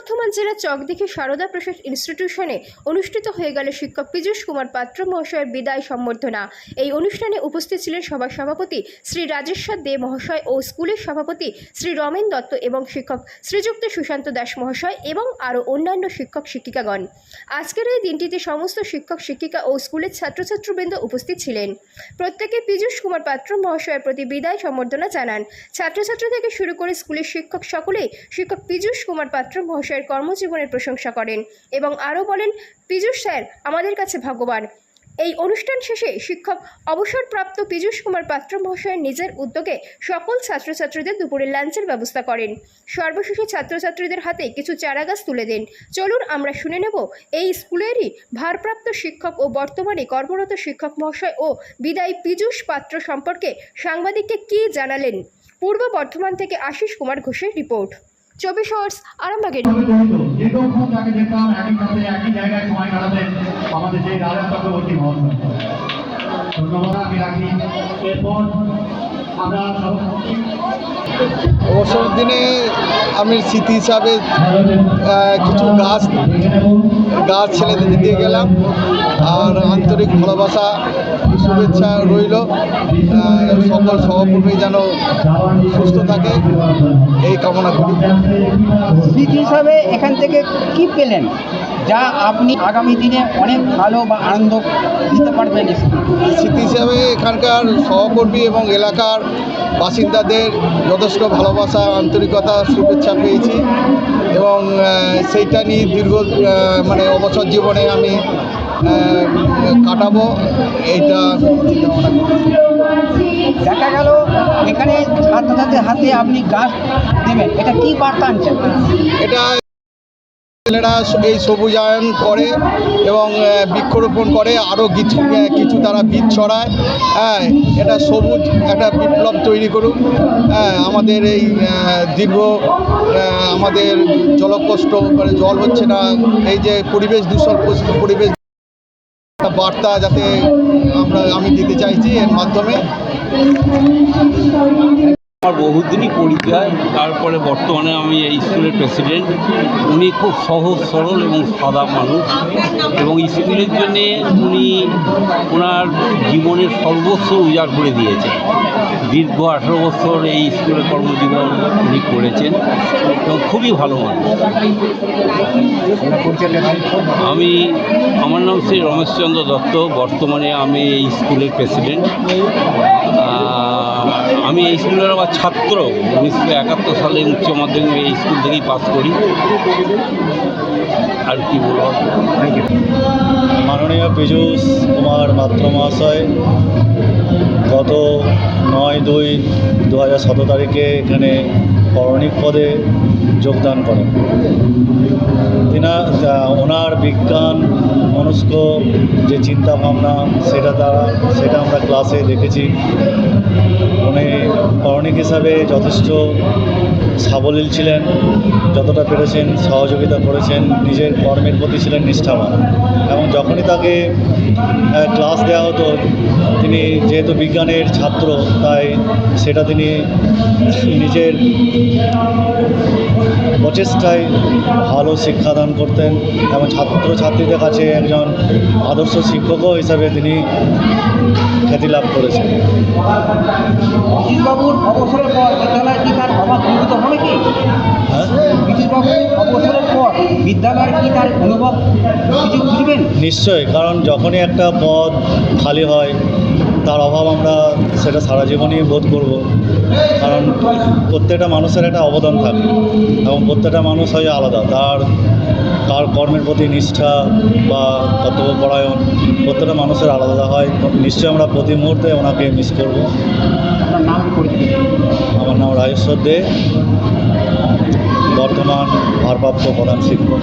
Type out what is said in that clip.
বর্ধমান জেলার চকদিঘি সারদা প্রসাদ ইনস্টিটিউশনে অনুষ্ঠিত হয়ে গেল শিক্ষক পীযূষ কুমার পাত্র মহাশয়ের বিদায় সম্বর্ধনা। এই অনুষ্ঠানে উপস্থিত ছিলেন সভার সভাপতি শ্রী রাজেশ্বর দে মহাশয় ও স্কুলের সভাপতি শ্রী রমেন দত্ত এবং শিক্ষক শ্রীযুক্ত সুশান্ত দাস মহাশয় এবং আরও অন্যান্য শিক্ষক শিক্ষিকাগণ। আজকের এই দিনটিতে সমস্ত শিক্ষক শিক্ষিকা ও স্কুলের ছাত্রছাত্রবৃন্দ উপস্থিত ছিলেন। প্রত্যেকে পীযূষ কুমার পাত্র মহাশয়ের প্রতি বিদায় সম্বর্ধনা জানান। ছাত্রছাত্রী থেকে শুরু করে স্কুলের শিক্ষক সকলেই শিক্ষক পীযূষ কুমার পাত্র মহাশয়ের কর্মজীবনের প্রশংসা করেন এবং আরও বলেন, পীযূষ স্যার, আমাদের কাছে ভগবান এই অনুষ্ঠান শেষে শিক্ষক অবসরপ্রাপ্ত পীযূষ কুমার পাত্র মহাশয়ের নিজের উদ্যোগে সকল ছাত্রছাত্রীদের দুপুরে লাঞ্চের ব্যবস্থা করেন। সর্বশেষে ছাত্রছাত্রীদের হাতে কিছু চারাগাছ তুলে দেন। চলুন, আমরা শুনে নেব, এই স্কুলেরই ভারপ্রাপ্ত শিক্ষক ও বর্তমানে কর্মরত শিক্ষক মহাশয় ও বিদায়ী পীযূষ পাত্র সম্পর্কে সাংবাদিককে কী জানালেন? পূর্ব বর্ধমান থেকে আশিস কুমার ঘোষের রিপোর্ট। চব্বিশ আওয়ার্স আরামবাগের। ধন্যবাদ আমি রাখি। এরপর অবসর দিনে আমি স্মৃতি হিসাবে কিছু গাছ গাছ ছেলেদের দিয়ে গেলাম। আর আন্তরিক ভালোবাসা শুভেচ্ছা রইল। সকল সহকর্মী যেন সুস্থ থাকে এই কামনা করি। স্মৃতি হিসাবে এখান থেকে কি পেলেন যা আপনি আগামী দিনে অনেক ভালো বা আনন্দ দিতে পারবেন? স্মৃতি হিসাবে এখানকার সহকর্মী এবং এলাকার বাসিন্দাদের যথেষ্ট ভালোবাসা আন্তরিকতা শুভেচ্ছা পেয়েছি এবং সেইটা নিয়ে দীর্ঘ মানে অবসর জীবনে আমি কাটাবো এইটা চিন্তা ভাবনা করি দেখা গেল এখানে ছাত্রছাত্রীদের হাতে আপনি গাছ দেবেন। এটা কি বার্তা আনছেন? এটা ছেলেরা এই সবুজায়ন করে এবং বৃক্ষরোপণ করে আরও কিছু কিছু তারা বীজ ছড়ায়। হ্যাঁ এটা সবুজ, একটা বিপ্লব তৈরি করুক। হ্যাঁ আমাদের এই দীর্ঘ আমাদের জলকষ্ট মানে জল হচ্ছে না, এই যে পরিবেশ দূষণ পরিবেশ বার্তা যাতে আমরা, আমি দিতে চাইছি এর মাধ্যমে। আমার বহুদিনই পরিচয়, তারপরে বর্তমানে আমি এই স্কুলের প্রেসিডেন্ট। উনি খুব সহজ, সরল এবং সাদা মানুষ। এবং স্কুলের জন্যে উনি ওনার জীবনের সর্বস্ব উজাড় করে দিয়েছেন। দীর্ঘ আঠেরো বছর এই স্কুলের কর্মজীবন উনি করেছেন। এবং খুবই ভালো মানুষ। আমি, আমার নাম শ্রী রমেশচন্দ্র দত্ত। বর্তমানে আমি এই স্কুলের প্রেসিডেন্ট। আমি এই স্কুলের আমার ছাত্র। উনিশশো একাত্তর সালে উচ্চ মাধ্যমিক এই স্কুল থেকেই পাস করি। আর কি বলব? মাননীয় পীযূষ কুমার পাত্র মহাশয়, গত নয় দুই দু হাজার সতেরো তারিখে এখানে করণিক পদে যোগদান করেন। তিনা ওনার বিজ্ঞান মনস্ক যে চিন্তা ভাবনা সেটা দ্বারা সেটা আমরা ক্লাসে দেখেছি। উনি করণিক হিসাবে যথেষ্ট সাবলীল ছিলেন, যতটা পেরেছেন, সহযোগিতা করেছেন, নিজের কর্মের প্রতি ছিলেন নিষ্ঠাবান। এবং যখনই তাকে ক্লাস দেওয়া হতো, তিনি যেহেতু বিজ্ঞানের ছাত্র, তাই সেটা তিনি নিজের প্রচেষ্টায় ভালো শিক্ষাদান করতেন এবং ছাত্রছাত্রীদের কাছে একজন আদর্শ শিক্ষকও হিসাবে তিনি খ্যাতি লাভ করেছেন। অবসরের পর বিদ্যালয় কি তার অভাব অনুভূত হবে কি? হ্যাঁ? অবসরের পর কি তার অনুভব কিছু বুঝবেন? নিশ্চয়ই কারণ যখনই একটা পদ খালি হয় তার অভাব আমরা সেটা সারা জীবনই বোধ করব। কারণ প্রত্যেকটা মানুষের একটা অবদান থাকে এবং প্রত্যেকটা মানুষ হয় আলাদা তার তার কর্মের প্রতি নিষ্ঠা বা কর্তব্যপরায়ণ প্রত্যেকটা মানুষের আলাদা হয়। নিশ্চয়ই আমরা প্রতি মুহূর্তে ওনাকে মিস করব। আপনার নাম আমার নাম রাজেশ্বর দে। বর্তমান ভারপ্রাপ্ত প্রধান শিক্ষক।